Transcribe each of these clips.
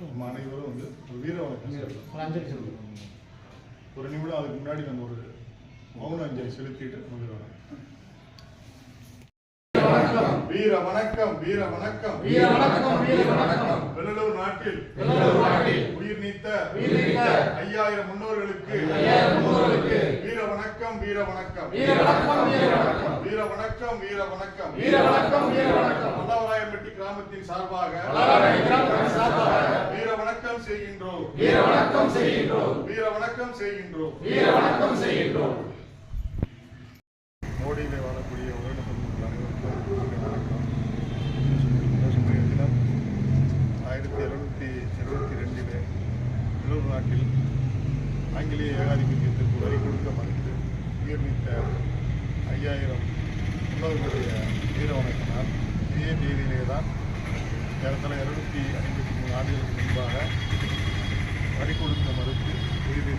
நம்ம அனைவரும் வந்து ஒரு வீர வணக்கம் செலுத்தணும். அஞ்சலி சொல்லுங்க ஒரு நிமிடம் அதுக்கு முன்னாடி நம்ம ஒரு மௌன அஞ்சலி செலுத்திட்டு முதல்வர் வீர வணக்கம். வீர வணக்கம் வீர வணக்கம். வீர வணக்கம். வெள்ளலூர் நாட்டில் வெள்ளலூர் நாட்டில். உயிர் நீத்த உயிர் நீத்த ஐயாயிரம் முன்னோர்களுக்கு ஐயாயிரம் முன்னோர்களுக்கு வீர வணக்கம் வீர வணக்கம். வீர வணக்கம் வீர வணக்கம். வீர வணக்கம் வீர வணக்கம். வீர வணக்கம் வீர வணக்கம். கிராமத்தின் சார்பாக வீர வணக்கம் செய்கின்றோம். வீர வணக்கம் செய்கின்றோம். வீர வணக்கம் செய்கின்றோம். வீர வணக்கம் செய்கின்றோம். மோடியிலே வாழக்கூடிய உலக பொதுமக்கள் அனைவருக்கும் என்னுடைய வணக்கம். இன்றைய தினம். ஆயிரத்தி எழுநூற்றி எழுபத்தி ரெண்டிலே வெள்ளூர் நாட்டில் ஆங்கிலேய ஏகாதிபத்தியத்திற்கு வரி கொடுக்க உயிர்நீத்த ஐயாயிரம் உள்ளவர்களுடைய வீர வணக்கினால் இதே தேதியிலே தான் ஏறத்தாழ இருநூத்தி ஐம்பத்தி மூணு ஆண்டுகளுக்கு முன்பாக வரி கொடுக்க மறுத்து உயிர்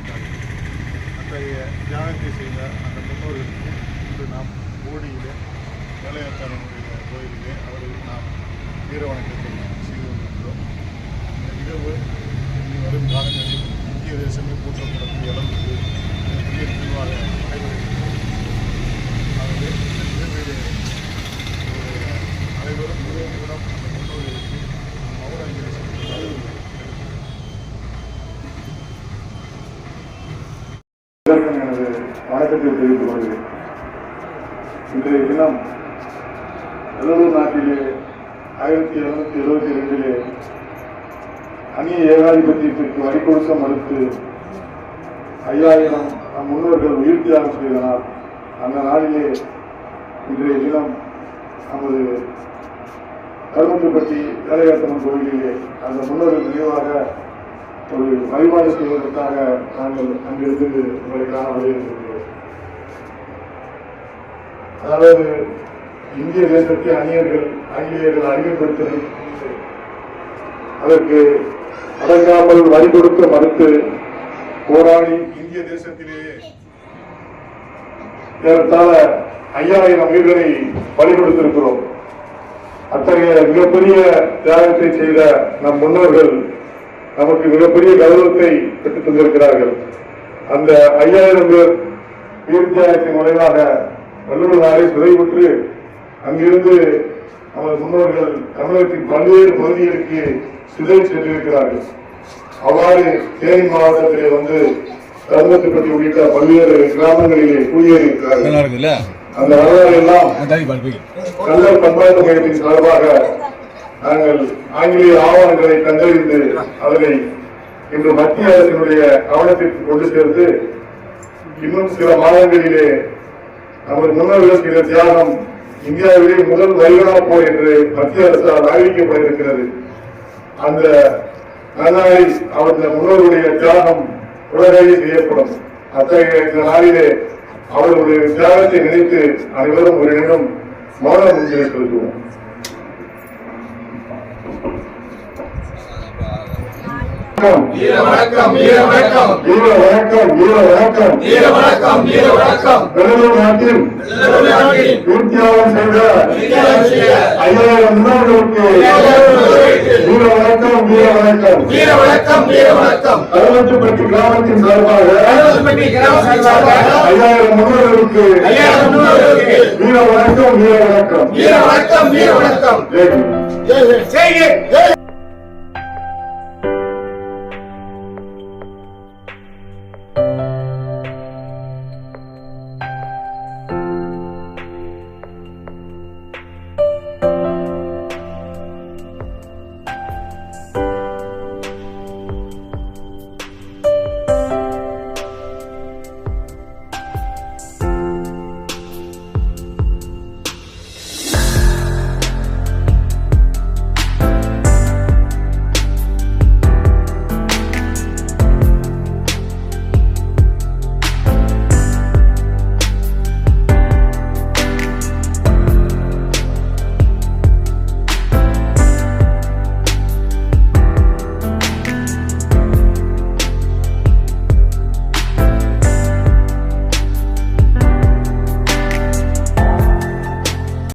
அத்தகைய தியாகத்தை செய்த அந்த முன்னோர்களுக்கு இன்று நாம் ஓடியிலே வேலையாத்தாளனுடைய கோயிலிலே அவர்களுக்கு நாம் வீர வணக்கத்தை செய்து கொண்டிருக்கிறோம். இந்த நிகழ்வு இனி வரும் காலங்களில் இந்திய தேசமே கூட்டம் அளவுக்கு குடியரசு நிர்வாக நடைபெறுகிறது ஆகவே இந்த நிகழ்விலே ஒரு அனைவரும் ஒரே நிமிடம் அந்த முன்னோர்களுக்கு மௌன அஞ்சலி செலுத்துமாறு அனைவருக்கும் எனது வணக்கத்தை தெரிவித்துக் கொள்கிறேன். இன்றைய தினம் வெள்ளலூர் நாட்டிலே ஆயிரத்தி எழுநூத்தி எழுபத்தி ரெண்டிலே அந்நிய ஏகாதிபத்தியத்திற்கு வரிகொடுக்க மறுத்து ஐயாயிரம் நம் முன்னோர்கள் உயிர் தியாகம் செய்தனர். அந்த நாளிலே இன்றைய தினம் நமது கருமத்துப்பட்டி வேலையாத்தம்மன் கோயிலிலே அந்த முன்னோர்கள் நினைவாக ஒரு வழிபாடு செய்வதற்காக நாங்கள் அங்கிருந்து உங்களுக்கான வழியிருக்கிறோம் அதாவது இந்திய தேசத்தை அந்நியர்கள் ஆங்கிலேயர்கள் அடிமைப்படுத்தினர் அதற்கு அடங்காமல் வரி கொடுக்க மறுத்து போராடி இந்திய தேசத்திலேயே ஏறத்தாழ ஐயாயிரம் உயிர்களை பலி கொடுத்திருக்கிறோம். அத்தகைய மிகப்பெரிய தியாகத்தை செய்த நம் முன்னோர்கள் நமக்கு மிகப்பெரிய கௌரவத்தை பெற்றுத் தந்திருக்கிறார்கள். அந்த ஐயாயிரம் பேர் உயிர் தியாகத்தின் விளைவாக வள்ளுவர் நாளை சிறைவுற்று அங்கிருந்து நமது முன்னோர்கள் தமிழகத்தின் பல்வேறு பகுதிகளுக்கு சிதை சென்றிருக்கிறார்கள். அவ்வாறு தேனி மாவட்டத்திலே வந்து கருமத்துப்பட்டி உள்ளிட்ட பல்வேறு கிராமங்களிலே குடியேறியிருக்கிறார்கள். அந்த வரலாறு எல்லாம் கல்லர் பண்பாட்டு மையத்தின் சார்பாக நாங்கள் ஆங்கிலேய ஆவணங்களை கண்டறிந்து அதனை இன்று மத்திய அரசினுடைய கவனத்திற்கு கொண்டு சேர்த்து இன்னும் சில மாதங்களிலே நமது முன்னோர்கள் செய்த தியாகம் இந்தியாவிலே முதல் வைகா போர் என்று மத்திய அரசால் அறிவிக்கப்பட்டிருக்கிறது. அந்த நன்னாளி அவரது முன்னோருடைய தியாகம் உலகையே செய்யப்படும். அத்தகைய இந்த நாளிலே அவர்களுடைய தியாகத்தை நினைத்து அனைவரும் ஒரு நிமிடம் மௌனம் முன்னிலை செலுத்துவோம் வீர வணக்கம் வீர வணக்கம். வீர வணக்கம் வீர வணக்கம். வீர வணக்கம் வீர வணக்கம். வெள்ளலூர் நாட்டில் உறுதியாகம் செய்த ஐயாயிரம் முன்னோர்களுக்கு வீர வணக்கம் வீர வணக்கம். வீர வணக்கம் வீர வணக்கம். கருவத்துப்பட்டி கிராமத்தின் சார்பாக ஐயாயிரம் முன்னோர்களுக்கு வீர வணக்கம் வீர வணக்கம். வீர வணக்கம் வீர வணக்கம். ஜெய். ஜெய்.